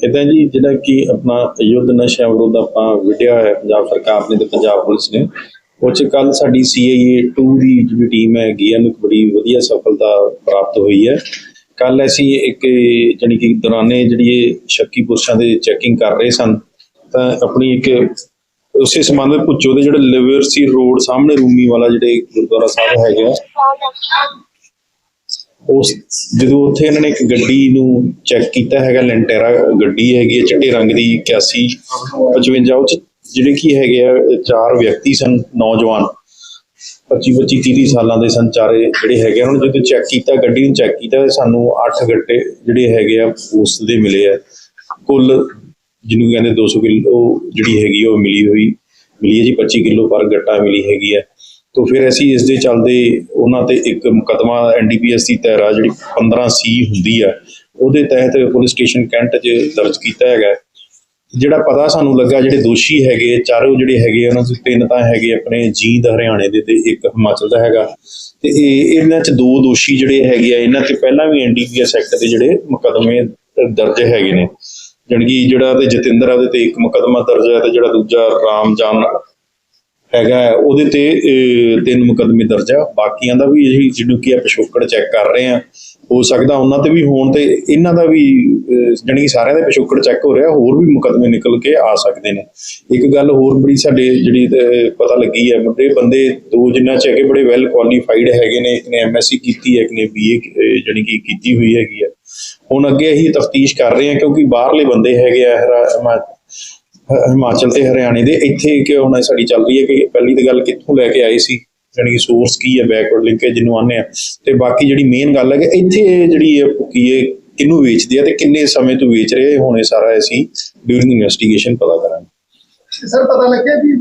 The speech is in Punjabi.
ਇਦਾਂ ਜੀ, ਜਿਹੜਾ ਕਿ ਆਪਣਾ ਯੁੱਧ ਨਸ਼ਿਆਂ ਵਿਰੁੱਧ ਆਪਾਂ ਵਿੱਢਿਆ ਹੈ ਪੰਜਾਬ ਸਰਕਾਰ ਨੇ ਤੇ ਪੰਜਾਬ ਪੁਲਿਸ ਨੇ, ਉਹ 'ਚ ਕੱਲ ਸਾਡੀ ਸੀਆਈਏ 2 ਦੀ ਜਿਹੜੀ ਟੀਮ ਹੈਗੀ ਆ ਨੂੰ ਬੜੀ ਵਧੀਆ ਸਫਲਤਾ ਪ੍ਰਾਪਤ ਹੋਈ ਹੈ। ਕੱਲ ਅਸੀਂ ਇੱਕ ਜਾਣੀ ਕਿ ਦੌਰਾਨੇ ਜਿਹੜੀ ਸ਼ੱਕੀ ਪੁਰਸ਼ਾਂ ਦੇ ਚੈਕਿੰਗ ਕਰ ਰਹੇ ਸਨ, ਤਾਂ ਆਪਣੀ ਇੱਕ ਉਸੇ ਸੰਬੰਧ ਵਿੱਚ ਦੇ ਜਿਹੜੇ ਲਿਵਰਸੀ ਰੋਡ ਸਾਹਮਣੇ ਰੂਮੀ ਵਾਲਾ ਜਿਹੜੇ ਗੁਰਦੁਆਰਾ ਸਾਹਿਬ ਹੈਗਾ ਉਸ ਜਦੋਂ ਉੱਥੇ ਇਹਨਾਂ ਨੇ ਇੱਕ ਗੱਡੀ ਨੂੰ ਚੈੱਕ ਕੀਤਾ ਹੈਗਾ ਲੈਂਟੇਰਾ ਗੱਡੀ ਹੈਗੀ ਹੈ, ਚਿੱਟੇ ਰੰਗ ਦੀ 81 55 ਉਹ 'ਚ ਜਿਹੜੇ ਕੀ ਹੈਗੇ ਆ ਚਾਰ ਵਿਅਕਤੀ ਸਨ, ਨੌਜਵਾਨ। 25 25 30 ਸਾਲਾਂ ਦੇ ਸਨ ਚਾਰੇ ਜਿਹੜੇ ਹੈਗੇ ਉਹਨਾਂ ਨੂੰ ਜਦੋਂ ਚੈੱਕ ਕੀਤਾ, ਗੱਡੀ ਨੂੰ ਚੈੱਕ ਕੀਤਾ, ਸਾਨੂੰ 8 ਗੱਟੇ ਜਿਹੜੇ ਹੈਗੇ ਆ, ਉਸ ਦੇ ਮਿਲੇ ਆ। ਕੁੱਲ ਜਿਹਨੂੰ ਕਹਿੰਦੇ 200 ਕਿਲੋ ਜਿਹੜੀ ਹੈਗੀ ਆ, ਉਹ ਮਿਲੀ ਹੋਈ, ਮਿਲੀ ਹੈ ਜੀ 25 ਕਿਲੋ ਪਰ ਗੱਟਾ ਮਿਲੀ ਹੈਗੀ ਹੈ ਤੋਂ ਫਿਰ ਅਸੀਂ ਇਸ ਦੇ ਚੱਲਦੇ ਉਹਨਾਂ ਤੇ ਇੱਕ ਮੁਕਦਮਾ ਐਨਡੀਪੀਐਸ ਦੀ ਤਹਿਰਾ ਜਿਹੜੀ 15 ਸੀ ਹੁੰਦੀ ਆ ਉਹਦੇ ਤਹਿਤ ਪੁਲਿਸ ਸਟੇਸ਼ਨ ਕੈਂਟ 'ਚ ਦਰਜ ਕੀਤਾ ਹੈਗਾ। ਜਿਹੜਾ ਪਤਾ ਸਾਨੂੰ ਲੱਗਾ ਜਿਹੜੇ ਦੋਸ਼ੀ ਹੈਗੇ ਚਾਰੋਂ ਜਿਹੜੇ ਹੈਗੇ ਆ, ਉਹਨਾਂ ਦੇ ਤਿੰਨ ਤਾਂ ਹੈਗੇ ਆਪਣੇ ਜੀਂਦ ਹਰਿਆਣੇ ਦੇ ਤੇ ਇੱਕ ਹਿਮਾਚਲ ਦਾ ਹੈਗਾ। ਤੇ ਇਹ ਇਹਨਾਂ 'ਚ ਦੋ ਦੋਸ਼ੀ ਜਿਹੜੇ ਹੈਗੇ ਆ ਇਹਨਾਂ ਤੇ ਪਹਿਲਾਂ ਵੀ ਐਨਡੀਪੀਐਸ ਐਕਟ ਦੇ ਜਿਹੜੇ ਮੁਕਦਮੇ ਦਰਜ ਹੈਗੇ ਨੇ। ਜਾਣੀ ਕਿ ਜਿਹੜਾ ਤੇ ਜਤਿੰਦਰ ਆ ਉਹਦੇ ਤੇ ਇੱਕ ਮੁਕਦਮਾ ਦਰਜ ਹੈ ਤੇ ਜਿਹੜਾ ਦੂਜਾ ਰਾਮਜਾਨ ਹੈਗਾ ਉਹਦੇ ਤੇ ਤਿੰਨ ਮੁਕਦਮੇ ਦਰਜ ਆ। ਬਾਕੀਆਂ ਦਾ ਵੀ ਅਸੀਂ ਜਿਹਨੂੰ ਕੀ ਆ ਪਿਛੋਕੜ ਚੈੱਕ ਕਰ ਰਹੇ ਆ। ਹੋ ਸਕਦਾ ਉਹਨਾਂ ਤੇ ਵੀ ਹੋਣ ਤੇ ਇਹਨਾਂ ਦਾ ਵੀ ਅਹ, ਜਾਣੀ ਕਿ ਸਾਰਿਆਂ ਦੇ ਪਿਛੋਕੜ ਚੈੱਕ ਹੋ ਰਿਹਾ ਹੋਰ ਵੀ ਮੁਕਦਮੇ ਨਿਕਲ ਕੇ ਆ ਸਕਦੇ ਨੇ। ਇੱਕ ਗੱਲ ਹੋਰ ਬੜੀ ਸਾਡੇ ਜਿਹੜੀ ਪਤਾ ਲੱਗੀ ਹੈ ਮੁੰਡੇ ਬੰਦੇ ਦੋ ਜਿੰਨਾ ਚ ਹੈਗੇ ਬੜੇ ਵੈਲ ਕੁਆਲੀਫਾਈਡ ਹੈਗੇ ਨੇ। ਇੱਕ ਨੇ ਐਮਐਸਸੀ ਕੀਤੀ ਹੈ ਇੱਕ ਨੇ ਬੀਏ ਜਾਣੀ ਕਿ ਕੀਤੀ ਹੋਈ ਹੈਗੀ ਆ। ਹੁਣ ਅੱਗੇ ਅਸੀਂ ਤਫਤੀਸ਼ ਕਰ ਰਹੇ ਹਾਂ ਕਿਉਂਕਿ ਬਾਹਰਲੇ ਬੰਦੇ ਹੈਗੇ ਆ ਹਰਾ- ਹਿਮਾਚਲ ਤੇ ਹਰਿਆਣੇ ਦੇ, ਇੱਥੇ ਕਿ ਹੁਣ ਸਾਡੀ ਚੱਲ ਰਹੀ ਹੈ ਕਿ ਪਹਿਲੀ ਤਾਂ ਗੱਲ ਕਿੱਥੋਂ ਲੈ ਕੇ ਆਏ ਸੀ ਯਾਨੀ ਕਿ ਸੋਰਸ ਕੀ ਹੈ ਬੈਕਵਰਡ ਲਿੰਕੇਜ ਜਿਹਨੂੰ ਆਨੇ ਆ। ਤੇ ਬਾਕੀ ਜਿਹੜੀ ਮੇਨ ਗੱਲ ਹੈ ਕਿ ਇੱਥੇ ਜਿਹੜੀ ਇਹ ਭੁੱਕੀ ਹੈ ਕਿਹਨੂੰ ਵੇਚਦੇ ਆ ਤੇ ਕਿੰਨੇ ਸਮੇਂ ਤੋਂ ਵੇਚ ਰਹੇ ਹੁਣ ਇਹ ਸਾਰਾ ਅਸੀਂ ਡਿਊਰਿੰਗ ਇਨਵੈਸਟੀਗੇਸ਼ਨ ਪਤਾ ਕਰਾਂਗੇ। ਸਰ, ਪਤਾ ਲੱਗਿਆ ਵੀ